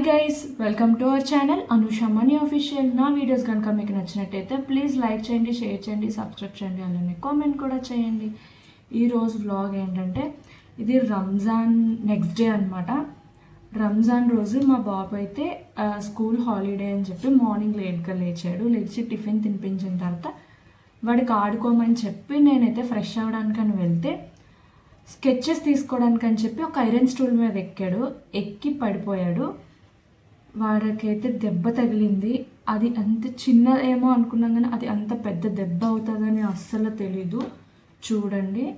Hi guys welcome to our channel Anusha money official నా videos కనుక మీకు నచ్చినట్టయితే ప్లీజ్ లైక్ చేయండి షేర్ చేయండి సబ్స్క్రైబ్ చేయండి అలానే కామెంట్ కూడా చేయండి. ఈరోజు వ్లాగ్ ఏంటంటే ఇది రంజాన్ నెక్స్ట్ డే అనమాట రంజాన్ రోజు మా బాబు అయితే స్కూల్ హాలిడే అని చెప్పి మార్నింగ్ లేట్గా లేచాడు. లేచి టిఫిన్ తినిపించిన తర్వాత వాడికి ఆడుకోమని చెప్పి నేనైతే ఫ్రెష్ అవ్వడానికని వెళ్తే స్కెచెస్ తీసుకోవడానికి అని చెప్పి ఒక ఐరన్ స్టూల్ మీద ఎక్కాడు. ఎక్కి పడిపోయాడు. వాడికైతే దెబ్బ తగిలింది. అది అంత చిన్న ఏమో అనుకున్నాం కానీ అది అంత పెద్ద దెబ్బ అవుతుందని అస్సలు తెలీదు. చూడండి.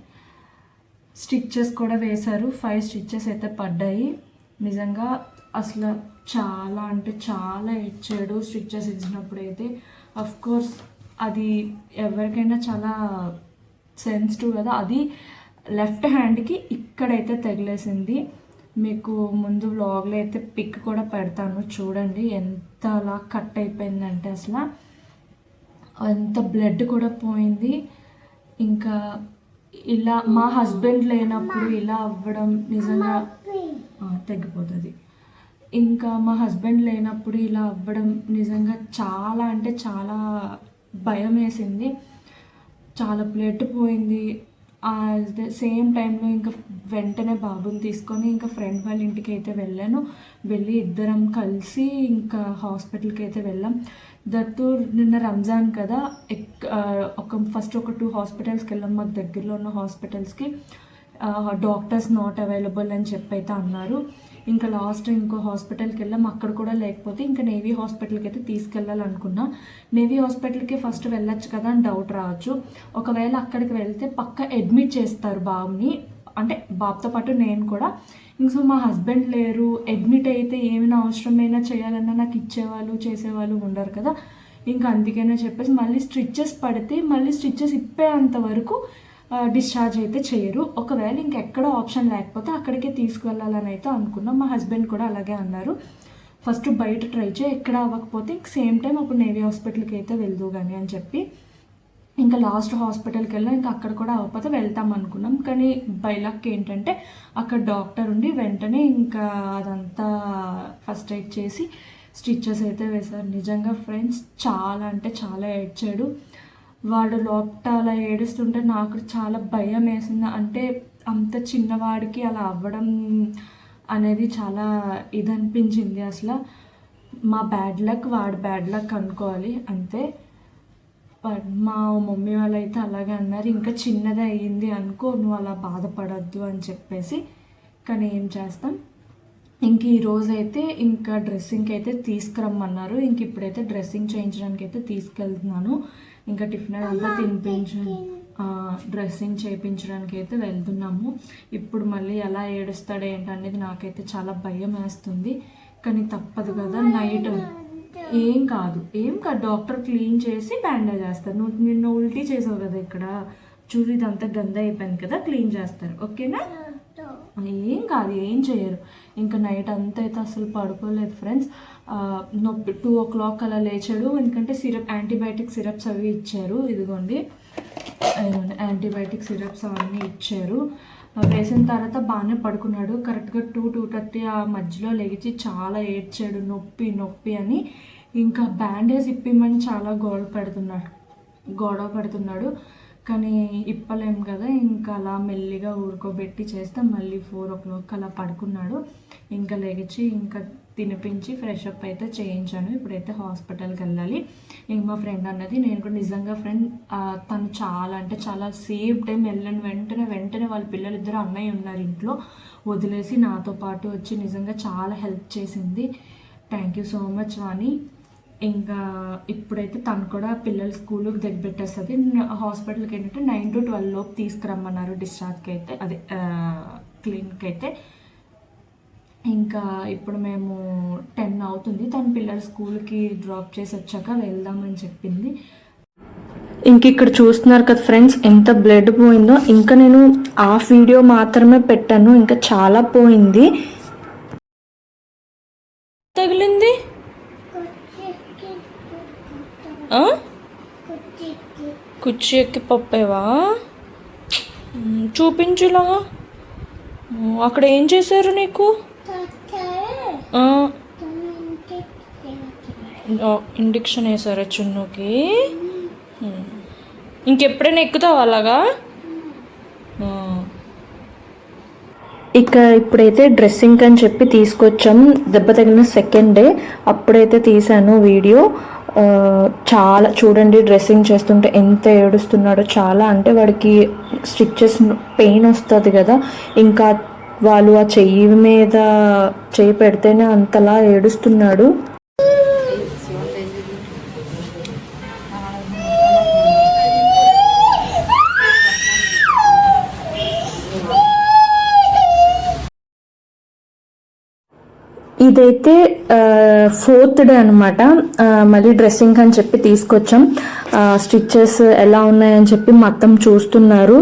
స్టిచ్చెస్ కూడా వేశారు. ఫైవ్ స్టిచ్చెస్ అయితే పడ్డాయి. నిజంగా అసలు చాలా అంటే చాలా ఇచ్చాడు స్టిచ్చెస్ ఇచ్చినప్పుడు అయితే అఫ్ కోర్స్ అది ఎవరికైనా చాలా సెన్సిటివ్ కదా. అది లెఫ్ట్ హ్యాండ్కి ఇక్కడైతే తగిలేసింది. మీకు ముందు వ్లాగ్లో అయితే పిక్ కూడా పెడతాను. చూడండి ఎంత అలా కట్ అయిపోయిందంటే అసలు. అంత బ్లడ్ కూడా పోయింది. ఇంకా ఇలా మా హస్బెండ్ లేనప్పుడు ఇలా అవ్వడం నిజంగా తగ్గిపోతుంది. ఇంకా మా హస్బెండ్ లేనప్పుడు ఇలా అవ్వడం నిజంగా చాలా అంటే చాలా భయం వేసింది. చాలా బ్లడ్ పోయింది. ద సేమ్ టైంలో ఇంకా వెంటనే బాబుని తీసుకొని ఇంకా ఫ్రెండ్ వాళ్ళ ఇంటికి అయితే వెళ్ళాను. వెళ్ళి ఇద్దరం కలిసి ఇంకా హాస్పిటల్కి అయితే వెళ్ళాం. దట్టు నిన్న రంజాన్ కదా ఎక్ ఒక ఫస్ట్ ఒక టూ హాస్పిటల్స్కి వెళ్ళాం మాకు దగ్గరలో ఉన్న హాస్పిటల్స్కి డాక్టర్స్ నాట్ అవైలబుల్ అని చెప్పి అయితే అన్నారు. ఇంకా లాస్ట్ ఇంకో హాస్పిటల్కి వెళ్ళాం. అక్కడ కూడా లేకపోతే ఇంకా నేవీ హాస్పిటల్కి అయితే తీసుకెళ్ళాలనుకున్నా. నేవీ హాస్పిటల్కి ఫస్ట్ వెళ్ళొచ్చు కదా అని డౌట్ రావచ్చు. ఒకవేళ అక్కడికి వెళ్తే పక్క అడ్మిట్ చేస్తారు బాబుని. అంటే బాబుతో పాటు నేను కూడా. ఇంక సో మా హస్బెండ్ లేరు. అడ్మిట్ అయితే ఏమైనా అవసరమైనా చేయాలన్నా నాకు ఇచ్చేవాళ్ళు చేసేవాళ్ళు ఉండరు కదా. ఇంకా అందుకనే చెప్పేసి మళ్ళీ స్టిచ్చెస్ పడితే మళ్ళీ స్టిచ్చెస్ ఇప్పేంత వరకు డిశ్చార్జ్ అయితే చేయరు. ఒకవేళ ఇంకెక్కడ ఆప్షన్ లేకపోతే అక్కడికే తీసుకువెళ్ళాలని అయితే అనుకున్నాం. మా హస్బెండ్ కూడా అలాగే అన్నారు. ఫస్ట్ బయట ట్రై చేయి ఎక్కడ అవ్వకపోతే ఇంక సేమ్ టైం అప్పుడు నేవీ హాస్పిటల్కి అయితే వెళ్దు కానీ అని చెప్పి ఇంకా లాస్ట్ హాస్పిటల్కి వెళ్ళాం ఇంకా అక్కడ కూడా అవ్వకపోతే వెళ్తాం అనుకున్నాం. కానీ బైలాక్ ఏంటంటే అక్కడ డాక్టర్ ఉండి వెంటనే ఇంకా అదంతా ఫస్ట్ ఎయిడ్ చేసి స్టిచ్చెస్ అయితే వేశారు. నిజంగా ఫ్రెండ్స్ చాలా అంటే చాలా ఏడ్చాడు. వాడు లోపట అలా ఏడుస్తుంటే నాకు చాలా భయం వేసింది. అంటే అంత చిన్నవాడికి అలా అవ్వడం అనేది చాలా ఇది అనిపించింది అసలు. మా బ్యాడ్ లక్ వాడి బ్యాడ్ లక్ అనుకోవాలి. అంతే. బట్ మా మమ్మీ వాళ్ళు అయితే అలాగే అన్నారు. ఇంకా చిన్నది అయ్యింది అనుకో నువ్వు అలా బాధపడద్దు అని చెప్పేసి. కానీ ఏం చేస్తాం? ఇంక ఈ రోజు అయితే ఇంకా డ్రెస్సింగ్కి అయితే తీసుకురమ్మన్నారు. ఇంక ఇప్పుడైతే డ్రెస్సింగ్ చేయించడానికి అయితే తీసుకెళ్తున్నాను. ఇంకా టిఫిన్ అంతా తినిపించండి డ్రెస్సింగ్ చేయించడానికి అయితే వెళ్తున్నాము. ఇప్పుడు మళ్ళీ ఎలా ఏడుస్తాడు ఏంటనేది నాకైతే చాలా భయం వేస్తుంది. కానీ తప్పదు కదా నైట్ ఏం కాదు. ఏం కాదు. డాక్టర్ క్లీన్ చేసి బ్యాండేజ్ చేస్తారు నువ్వు నిన్న ఉల్టీ చేసావు కదా ఇక్కడ. చూసి ఇదంతా గంద అయిపోయింది కదా క్లీన్ చేస్తారు. ఓకేనా? ఏం కాదు ఏం చేయరు. ఇంకా నైట్ అంతా అయితే అసలు పడుకోలేదు ఫ్రెండ్స్ నొప్పి టూ ఓ క్లాక్ అలా లేచాడు. ఎందుకంటే సిరప్ యాంటీబయాటిక్ సిరప్స్ అవి ఇచ్చారు. ఇదిగోండి. యాంటీబయాటిక్ సిరప్స్ అవన్నీ ఇచ్చారు. వేసిన తర్వాత బాగానే పడుకున్నాడు. కరెక్ట్గా టూ టూ థర్టీ ఆ మధ్యలో లెగిచి చాలా ఏడ్చాడు. నొప్పి నొప్పి అని. ఇంకా బ్యాండేజ్ ఇప్పిమని చాలా గొడవ పెడుతున్నాడు గొడవ పెడుతున్నాడు. కానీ ఇప్పలేం కదా ఇంకా అలా మెల్లిగా ఊరుకోబెట్టి చేస్తే మళ్ళీ ఫోర్ ఓ క్లాక్ అలా పడుకున్నాడు. ఇంకా లెగిచి ఇంకా తినిపించి ఫ్రెష్ అప్ అయితే చేయించాను. ఇప్పుడైతే హాస్పిటల్కి వెళ్ళాలి. ఇంక మా ఫ్రెండ్ అన్నది నేను కూడా నిజంగా ఫ్రెండ్ తను చాలా అంటే చాలా సేమ్ టైం వెళ్ళిన వెంటనే వెంటనే వాళ్ళ పిల్లలు ఇద్దరు అన్నయ్య ఉన్నారు ఇంట్లో. వదిలేసి నాతో పాటు వచ్చి నిజంగా చాలా హెల్ప్ చేసింది. Thank you so much Vani. ఇంకా ఇప్పుడైతే తను కూడా పిల్లల స్కూల్కి దగ్గర పెట్టేస్తుంది హాస్పిటల్కి ఏంటంటే నైన్ టు ట్వెల్వ్ లోపు తీసుకురమ్మన్నారు డిశ్చార్జ్కి అయితే. అదే క్లినిక్ అయితే. ఇంకా ఇప్పుడు మేము టెన్ అవుతుంది. తన పిల్లల స్కూల్కి డ్రాప్ చేసి వచ్చాక వెళ్దామని చెప్పింది. ఇంక ఇక్కడ చూస్తున్నారు కదా ఫ్రెండ్స్ ఎంత బ్లడ్ పోయిందో. ఇంకా నేను హాఫ్ వీడియో మాత్రమే పెట్టాను. ఇంకా చాలా పోయింది. తగిలింది ఆ? కుర్చీ ఎక్కి. పప్పేవా? మ్, అక్కడ ఏం చేశారు నీకు? ఆ, ఇండిక్షన్ వేసారా చున్నుకి. ఇంకెప్పుడైనా ఎక్కుతావా అలాగా. ఇక ఇప్పుడైతే డ్రెస్సింగ్ అని చెప్పి తీసుకొచ్చాం. దెబ్బ తగిలిన సెకండ్ డే. అప్పుడైతే తీసాను వీడియో. చాలా చూడండి డ్రెస్సింగ్ చేస్తుంటే ఎంత ఏడుస్తున్నాడో చాలా అంటే వాడికి స్టిచ్చెస్ పెయిన్ వస్తుంది కదా. ఇంకా వాళ్ళు ఆ చెయ్యి మీద చెయ్యి పెడితేనే అంతలా ఏడుస్తున్నాడు. ఇదైతే ఫోర్త్ డే అనమాట మళ్ళీ డ్రెస్సింగ్ అని చెప్పి తీసుకొచ్చాం. స్టిచ్చెస్ ఎలా ఉన్నాయని చెప్పి మొత్తం చూస్తున్నారు.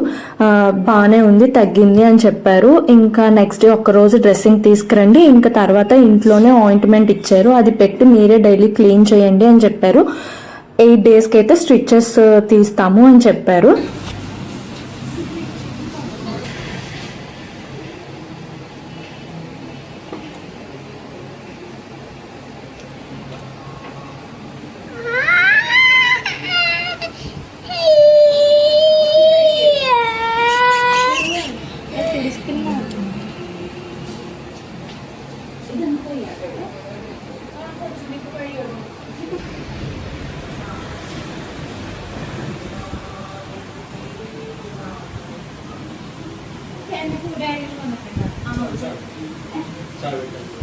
బాగానే ఉంది తగ్గింది అని చెప్పారు. ఇంకా నెక్స్ట్ డే ఒక్కరోజు డ్రెస్సింగ్ తీసుకురండి. ఇంకా తర్వాత ఇంట్లోనే ఆయింట్మెంట్ ఇచ్చారు. అది పెట్టి మీరే డైలీ క్లీన్ చేయండి అని చెప్పారు. ఎయిట్ డేస్కి అయితే స్టిచ్చెస్ తీస్తాము అని చెప్పారు. ഡയറിയിൽ വന്നിട്ടുണ്ടോ.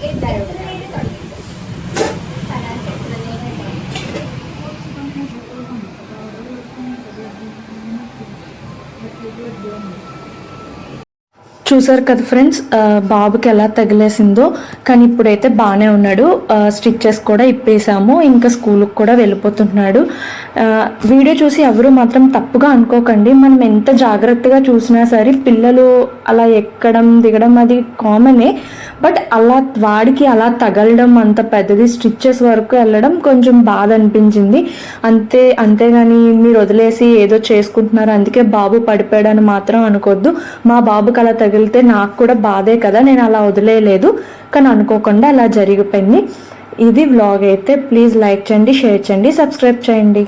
എന്തായാലും చూసారు కదా ఫ్రెండ్స్ బాబుకి ఎలా తగిలేసిందో. కానీ ఇప్పుడైతే బాగానే ఉన్నాడు. స్టిచ్చెస్ కూడా ఇప్పేసాము. ఇంకా స్కూల్కి కూడా వెళ్ళిపోతున్నాడు. వీడియో చూసి ఎవరు మాత్రం తప్పుగా అనుకోకండి. మనం ఎంత జాగ్రత్తగా చూసినా సరే పిల్లలు అలా ఎక్కడం దిగడం అది కామనే బట్ అలా వాడికి అలా తగలడం అంత పెద్దది స్టిచ్చెస్ వరకు వెళ్ళడం కొంచెం బాధ అనిపించింది. అంతే అంతేగాని మీరు వదిలేసి ఏదో చేసుకుంటున్నారు అందుకే బాబు పడిపోయాడని మాత్రం అనుకోవద్దు మా బాబుకి అలా తగిలి తగిలితే నాకు కూడా బాధే కదా నేను అలా వదిలేయలేదు. కానీ అనుకోకుండా అలా జరిగిపోయింది. ఇది వ్లాగ్ అయితే ప్లీజ్ లైక్ చేయండి షేర్ చేయండి సబ్స్క్రైబ్ చేయండి.